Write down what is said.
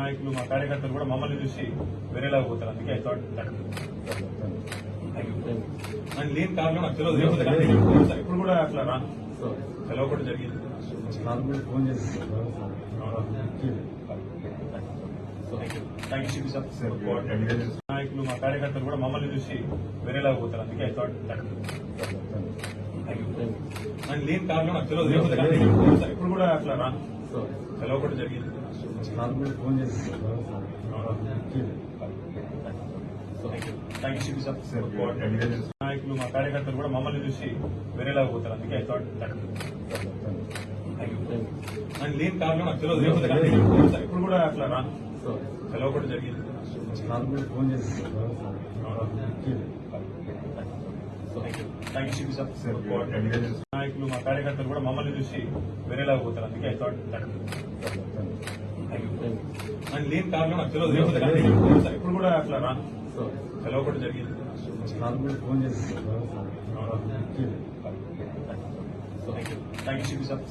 నాయకులు మా కార్యకర్తలు కూడా మమ్మల్ని చూసి వేరేలాగా పోతారు. అందుకే ఐ థాట్ దట్ నాకు లేని కారణం నాకు తెలియదు. లేకపోతే ఇప్పుడు కూడా అట్లా రా. సెలవు కూడా జరిగింది. ఫోన్ చేసి నాయకులు మా కార్యకర్తలు కూడా మమ్మల్ని చూసి వేరేలాగా పోతారు. అందుకే ఐ థాట్ దట్ నాకు లేని కారణం నాకు తెలియదు. లేకపోతే ఇప్పుడు కూడా అట్లా రా. సెలవు జరిగింది. ఫోన్ చేసి నాయకులు మా కార్యకర్తలు కూడా మమ్మల్ని చూసి వేరేలాగా పోతారు. అందుకే ఐ థాట్ నాకు లేని కారణం నాకు తెలియదు. ఇప్పుడు కూడా అట్లా రాను. సెలవు జరిగింది. ఫోన్ చేసి థ్యాంక్ యూ నాయకులు మా కార్యకర్తలు కూడా మమ్మల్ని చూసి వేరేలాగా పోతారు. అందుకే ఐ థాట్ నాకు లేని కారణం నాకు తెలియదు. సార్. ఇప్పుడు కూడా అట్లా రాను సెలవు జరిగింది. ఫోన్ చేసి థ్యాంక్ యూ సిపి సార్